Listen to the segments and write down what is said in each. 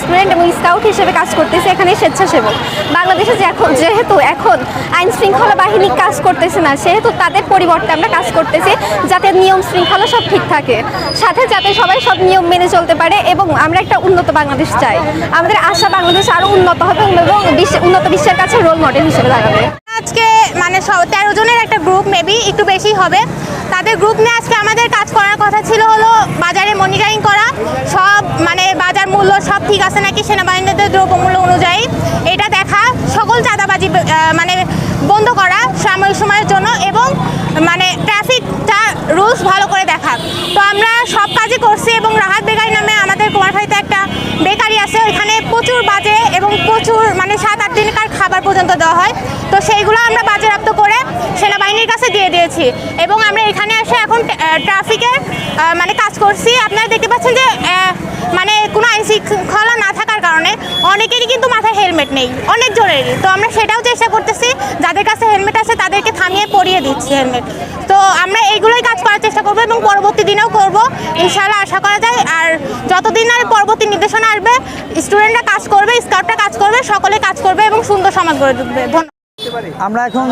Student এবং scout হিসেবে কাজ করতেছে এখানে স্বেচ্ছাসেবক। বাংলাদেশে যে এখন যেহেতু এখন আইন শৃঙ্খলা বাহিনী কাজ করতেছে না, সেহেতু তাদের পরিবর্তে আমরা কাজ করতেছি যাতে নিয়ম শৃঙ্খলা সব ঠিক থাকে। সাথে যাতে সবাই সব নিয়ম মেনে চলতে পারে এবং আমরা একটা উন্নত বাংলাদেশ চাই। আমাদের আশা বাংলাদেশ আরও উন্নত হবে এবং উন্নত বিশ্বের কাছে রোল মডেল হিসেবে দাঁড়াবে। আজকে মানে তেরো জনের একটা গ্রুপ মেবি একটু বেশি হবে। তাদের গ্রুপ নিয়ে আজকে আমাদের কাজ করার কথা ছিল হলো বাজারে মনিটরিং করা। সব মানে সেনাবাহিনীদের দ্রব্যমূল্য অনুযায়ী এটা দেখা সকল চাঁদাবাজি মানে বন্ধ করা সাময়িক সময়ের জন্য এবং মানে ট্রাফিকটা রুলস ভালো করে দেখা। তো আমরা সব কাজই করছি এবং রাহাত বেকারি নামে আমাদের কুমারখালীতে একটা বেকারি আছে, ওইখানে প্রচুর বাজে এবং প্রচুর মানে সাত আট দিনকার খাবার পর্যন্ত দেওয়া হয়। তো সেইগুলো আমরা বাজেয়াপ্ত করে সেনাবাহিনীর কাছে দিয়ে দিয়েছি এবং আমরা এখানে এসে এখন ট্রাফিকের মানে কাজ করছি। আপনারা দেখতে পাচ্ছেন যে মানে কোনো আইন শৃঙ্খলা না থাকার কারণে অনেকেরই কিন্তু মাথায় হেলমেট নেই, অনেক জনেরই। তো আমরা সেটাও চেষ্টা করতেছি, যাদের কাছে হেলমেট আছে তাদেরকে থামিয়ে পরিয়ে দিচ্ছি হেলমেট। তো আমরা এইগুলোই কাজ করার চেষ্টা করব এবং পরবর্তী দিনেও করব, ইনশাআল্লাহ আশা করা যায়। আর যতদিন আর পরবর্তী নির্দেশনা আসবে, স্টুডেন্টরা কাজ করবে, স্কাউটরা কাজ করবে, সকলে কাজ করবে এবং সুন্দর সমাজ গড়ে তুলবে। আমরা এখন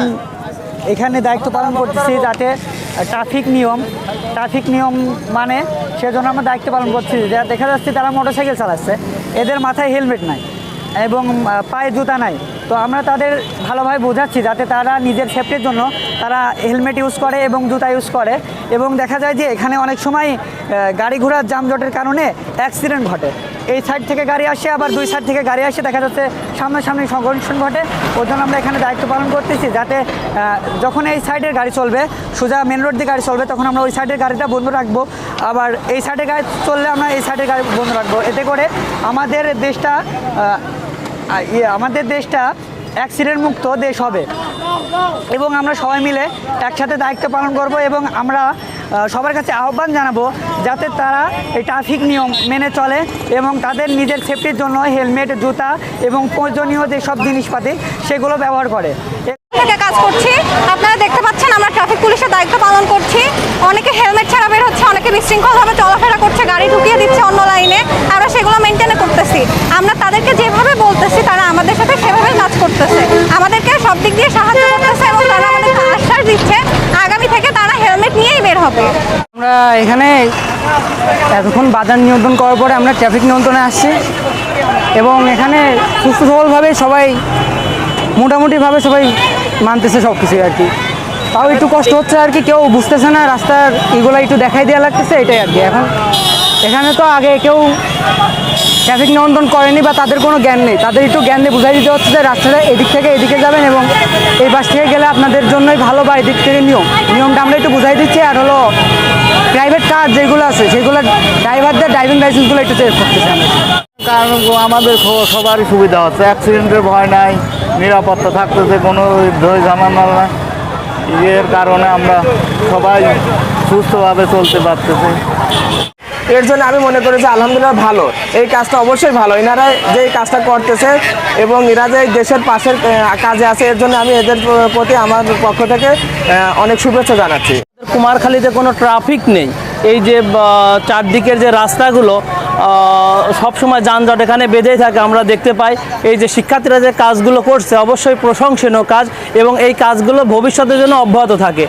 এখানে দায়িত্ব পালন করতেছি যাতে ট্রাফিক নিয়ম ট্রাফিক নিয়ম মানে সেজন্য আমরা দায়িত্ব পালন করছি যা দেখা যাচ্ছে তারা মোটরসাইকেল চালাচ্ছে। এদের মাথায় হেলমেট নাই এবং পায়ে জুতা নাই। তো আমরা তাদের ভালোভাবে বোঝাচ্ছি যাতে তারা নিজের সেফটির জন্য তারা হেলমেট ইউজ করে এবং জুতা ইউজ করে। এবং দেখা যায় যে এখানে অনেক সময় গাড়ি ঘোড়ার যানজটের কারণে অ্যাক্সিডেন্ট ঘটে। এই সাইড থেকে গাড়ি আসে, আবার দুই সাইড থেকে গাড়ি আসে। দেখা যাচ্ছে সামনাসামনি সংঘর্ষণ ঘটে। ওর জন্য আমরা এখানে দায়িত্ব পালন করতেছি যাতে যখন এই সাইডের গাড়ি চলবে, সোজা মেন রোড দিয়ে গাড়ি চলবে, তখন আমরা ওই সাইডের গাড়িটা বন্ধ রাখব। আবার এই সাইডে গাড়ি চললে আমরা এই সাইডের গাড়ি বন্ধ রাখব। এতে করে আমাদের দেশটা ইয়ে আমাদের দেশটা অ্যাক্সিডেন্ট মুক্ত দেশ হবে। এবং আমরা সবাই মিলে একসাথে দায়িত্ব পালন করব এবং আমরা সবার কাছে আহ্বান জানাব যাতে তারা এই ট্রাফিক নিয়ম মেনে চলে এবং তাদের নিজের সেফটির জন্য হেলমেট, জুতা এবং প্রয়োজনীয় যেসব জিনিসপাতি সেগুলো ব্যবহার করে। কাজ করছি। আপনারা দেখতে পাচ্ছেন আমরা ট্রাফিক পুলিশের দায়িত্ব পালন করছি। অনেকে হেলমেট ছাড়া বের হচ্ছে, অনেকে বিশৃঙ্খলভাবে চলাফেরা করছে, গাড়ি ঢুকিয়ে দিচ্ছে অন্য লাইনে। আমরা সেগুলো মেনটেন করতেছি। আমরা তাদেরকে যেভাবে বলতেছি, তারা আমাদের সাথে সেভাবে কাজ করতেছে আমাদেরকে সব দিক দিয়ে সাহায্য করতেছে এবং তারা আমাদেরকে আশ্বাস দিচ্ছে আগামী থেকে তারা হেলমেট নিয়েই বের হবে আমরা এখানে এতক্ষণ বাজার নিয়ন্ত্রণ করার পরে আমরা ট্রাফিক নিয়ন্ত্রণে আসছি এবং এখানে সুস্থ সবলভাবে সবাই, মোটামুটিভাবে সবাই মানতেছে সব কিছুই আর কি। তাও একটু কষ্ট হচ্ছে আর কি, কেউ বুঝতেছে না, রাস্তার এগুলো একটু দেখাই দেওয়া লাগতেছে, এটাই আর কি। এখন এখানে তো আগে কেউ ট্রাফিক নিয়ন্ত্রণ করেনি বা তাদের কোনো জ্ঞান নেই। তাদের একটু জ্ঞান দিয়ে বুঝাই দিতে হচ্ছে যে রাস্তাটা এদিক থেকে এদিকে যাবেন এবং এই পাশ থেকে গেলে আপনাদের জন্যই ভালো বা এদিক থেকে নিয়ম। নিয়মটা আমরা একটু বুঝাই দিচ্ছি, আর হলো কার যেগুলো আছে সেগুলো ড্রাইভারদের ড্রাইভিং লাইসেন্সগুলো একটু চেক করতেছি আমরা কারণ আমাদের সবারই সুবিধা হচ্ছে অ্যাক্সিডেন্টের ভয় নাই নিরাপত্তা থাকতেছে কোনো ধৈ ঝামেলা নাই। এর কারণে আমরা সবাই সুস্থভাবে চলতে পারতেছি। এর জন্য আমি মনে করি যে আলহামদুলিল্লাহ ভালো। এই কাজটা অবশ্যই ভালো। এনারা যে এই কাজটা করতেছে এবং এরা যে দেশের পাশের কাজে আছে এর জন্য আমি এদের প্রতি আমার পক্ষ থেকে অনেক শুভেচ্ছা জানাচ্ছি। কুমারখালীতে কোনো ট্রাফিক নেই। এই যে চারদিকের যে রাস্তাগুলো সবসময় যানজট এখানে বেঁধেই থাকে, আমরা দেখতে পাই। এই যে শিক্ষার্থীরা যে কাজগুলো করছে, অবশ্যই প্রশংসনীয় কাজ এবং এই কাজগুলো ভবিষ্যতের জন্য অব্যাহত থাকে।